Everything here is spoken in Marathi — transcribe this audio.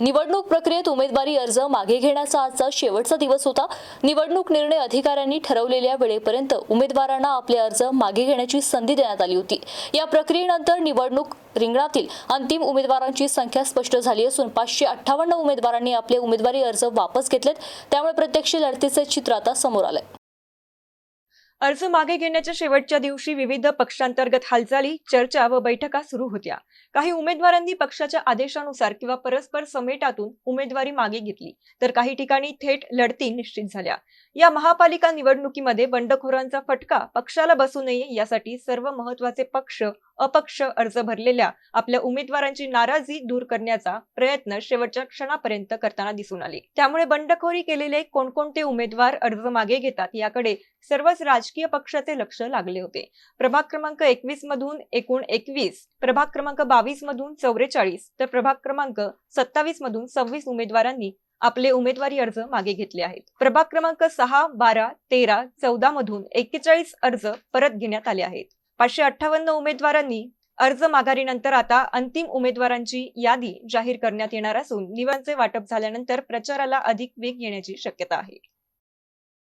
निवडणूक प्रक्रियेत उमेदवारी अर्ज मागे घेण्याचा आजचा शेवटचा दिवस होता. निवडणूक निर्णय अधिकाऱ्यांनी ठरवलेल्या वेळेपर्यंत उमेदवारांना आपले अर्ज मागे घेण्याची संधी देण्यात आली होती. या प्रक्रियेनंतर निवडणूक रिंगणातील अंतिम उमेदवारांची संख्या स्पष्ट झाली असून पाचशे अठ्ठावन्न उमेदवारांनी आपले उमेदवारी अर्ज वापस घेतलेत. त्यामुळे प्रत्यक्ष लढतीचे चित्र आता समोर आलंय. अर्ज मागे घेण्याच्या शेवटच्या दिवशी विविध पक्षांतर्गत हालचाली चर्चा व बैठका सुरू होत्या. काही उमेदवारांनी पक्षाच्या आदेशानुसार किंवा परस्पर समेटातून उमेदवारी मागे घेतली तर काही ठिकाणी थेट लढती निश्चित झाल्या. या महापालिका निवडणुकीमध्ये बंडखोरांचा फटका पक्षाला बसू नये यासाठी सर्व महत्त्वाचे पक्ष अपक्ष अर्ज भरलेल्या आपल्या उमेदवारांची नाराजी दूर करण्याचा प्रयत्न शेवटच्या क्षणापर्यंत करताना दिसून आले. त्यामुळे बंडखोरी केलेले कोणकोणते उमेदवार अर्ज मागे घेतात याकडे सर्वच राजकीय पक्षाचे लक्ष लागले होते. प्रभाग क्रमांक एकवीस मधून एकूण एकवीस प्रभाग क्रमांक बावीस मधून चौवेचाळीस तर प्रभाग क्रमांक सत्तावीस मधून सव्वीस उमेदवारांनी आपले उमेदवारी अर्ज मागे घेतले आहेत. प्रभाग क्रमांक सहा बारा तेरा चौदा मधून एक्केचाळीस अर्ज परत घेण्यात आले आहेत. पाचशे अठ्ठावन्न उमेदवारांनी अर्ज माघारीनंतर आता अंतिम उमेदवारांची यादी जाहीर करण्यात येणार असून निवांचे वाटप झाल्यानंतर प्रचाराला अधिक वेग येण्याची शक्यता आहे.